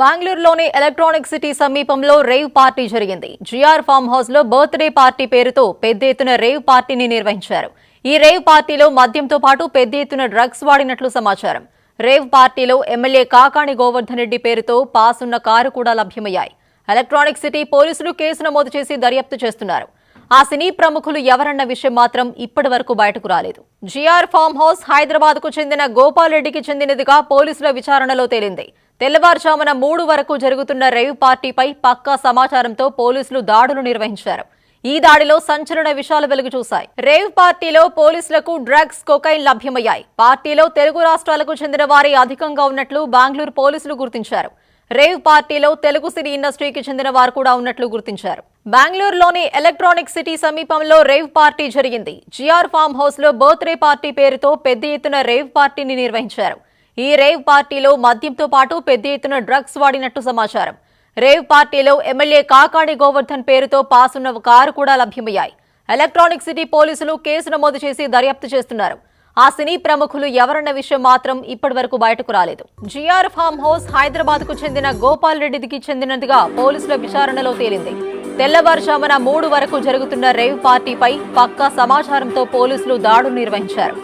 బెంగళూరులోని electronic city సమీపంలో rave party జరిగింది. జిఆర్ ఫామ్ హౌస్లో బర్త్డే పార్టీ పేరుతో పెద్ద ఎత్తున రేవ్ పార్టీని నిర్వహించారు. ఈ రేవ్ పార్టీలో మద్యంతో పాటు పెద్ద ఎత్తున డ్రగ్స్ వాడినట్లు సమాచారం. రేవ్ పార్టీలో ఎమ్మెల్యే కాకాణి గోవర్ధన్ రెడ్డి పేరుతో పాస్ ఉన్న కారు కూడా లభ్యమయ్యాయి. ఎలక్ట్రానిక్ సిటీ పోలీసులు కేసు నమోదు చేసి దర్యాప్తు చేస్తున్నారు. ఆ సినీ ప్రముఖులు ఎవరన్న విషయం మాత్రం ఇప్పటి వరకు బయటకు రాలేదు. జిఆర్ ఫామ్ హౌస్ హైదరాబాద్కు చెందిన గోపాల్ రెడ్డికి చెందినదిగా పోలీసుల విచారణలో తేలింది. తెల్లవారుజామున మూడు వరకు జరుగుతున్న రేవ్ పార్టీపై పక్కా సమాచారంతో పోలీసులు దాడులు నిర్వహించారు. ఈ దాడిలో సంచలన విషయాలు వెలుగు చూశాయి రేవ్ పార్టీలో పోలీసులకు డ్రగ్స్ కొకైన్ లభ్యమయ్యాయి. పార్టీలో తెలుగు రాష్ట్రాలకు చెందిన వారి అధికంగా ఉన్నట్లు బెంగళూరు పోలీసులు గుర్తించారు. రేవ్ పార్టీలో తెలుగు సినీ ఇండస్ట్రీకి చెందిన వారు కూడా ఉన్నట్లు గుర్తించారు. బెంగళూరులోని ఎలక్ట్రానిక్ సిటీ సమీపంలో రేవ్ పార్టీ జరిగింది. జిఆర్ ఫామ్ హౌస్లో బర్త్డే పార్టీ పేరుతో పెద్ద ఎత్తున రేవ్ పార్టీని నిర్వహించారు. ఈ రేవ్ పార్టీలో మద్యంతో పాటు పెద్ద ఎత్తున డ్రగ్స్ వాడినట్టు సమాచారం. రేవ్ పార్టీలో ఎమ్మెల్యే కాకాణి గోవర్ధన్ పేరుతో పాస్ ఉన్న కారు కూడా లభ్యమయ్యాయి. ఎలక్ట్రానిక్ సిటీ పోలీసులు కేసు నమోదు చేసి దర్యాప్తు చేస్తున్నారు. ఆ సినీ ప్రముఖులు ఎవరన్న విషయం మాత్రం ఇప్పటి వరకు బయటకు రాలేదు. జిఆర్ ఫామ్ హౌస్ హైదరాబాద్కు చెందిన గోపాల్ రెడ్డికి చెందినదిగా పోలీసుల విచారణలో తేలింది. తెల్లవారుజామున మూడు వరకు జరుగుతున్న రేవ్ పార్టీపై పక్కా సమాచారంతో పోలీసులు దాడులు నిర్వహించారు.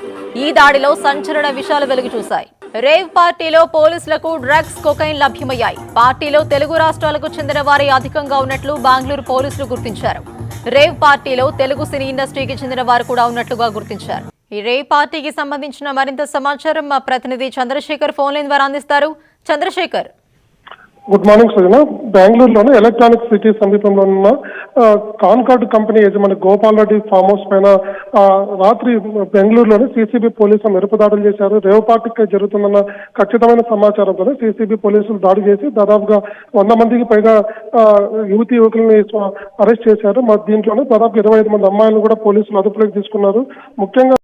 ఈ దాడిలో సంచలన విషయాలు వెలుగు చూశాయి రేవ్ పార్టీలో పోలీసులకు డ్రగ్స్ కొకైన్ లభ్యమయ్యాయి. పార్టీలో తెలుగు రాష్ట్రాలకు చెందిన వారి అధికంగా ఉన్నట్లు బెంగళూరు పోలీసులు గుర్తించారు. రేవ్ పార్టీలో తెలుగు సినీ ఇండస్ట్రీకి చెందిన వారు కూడా ఉన్నట్లుగా గుర్తించారు. ఈ రేవ్ పార్టీకి సంబంధించిన మరింత సమాచారం మా ప్రతినిధి చంద్రశేఖర్ ఫోన్ లైన్ ద్వారా అందిస్తారు. చంద్రశేఖర్. గుడ్ మార్నింగ్ సుజన బెంగళూరులోని ఎలక్ట్రానిక్ సిటీ సమీపంలో ఉన్న కాన్కార్డ్ కంపెనీ యజమాని గోపాల్ రెడ్డి ఫామ్ హౌస్ పైన రాత్రి బెంగళూరులోని సీసీబీ పోలీసులు మెరుపు దాడులు చేశారు. రేవ్ పార్టీకి జరుగుతుందన్న ఖచ్చితమైన సమాచారంతో సీసీబీ పోలీసులు దాడి చేసి దాదాపుగా వంద మందికి పైగా యువతి యువకుల్ని అరెస్ట్ చేశారు. మరి దీంట్లోనే దాదాపు ఇరవై ఐదు మంది అమ్మాయిలను కూడా పోలీసులు అదుపులోకి తీసుకున్నారు. ముఖ్యంగా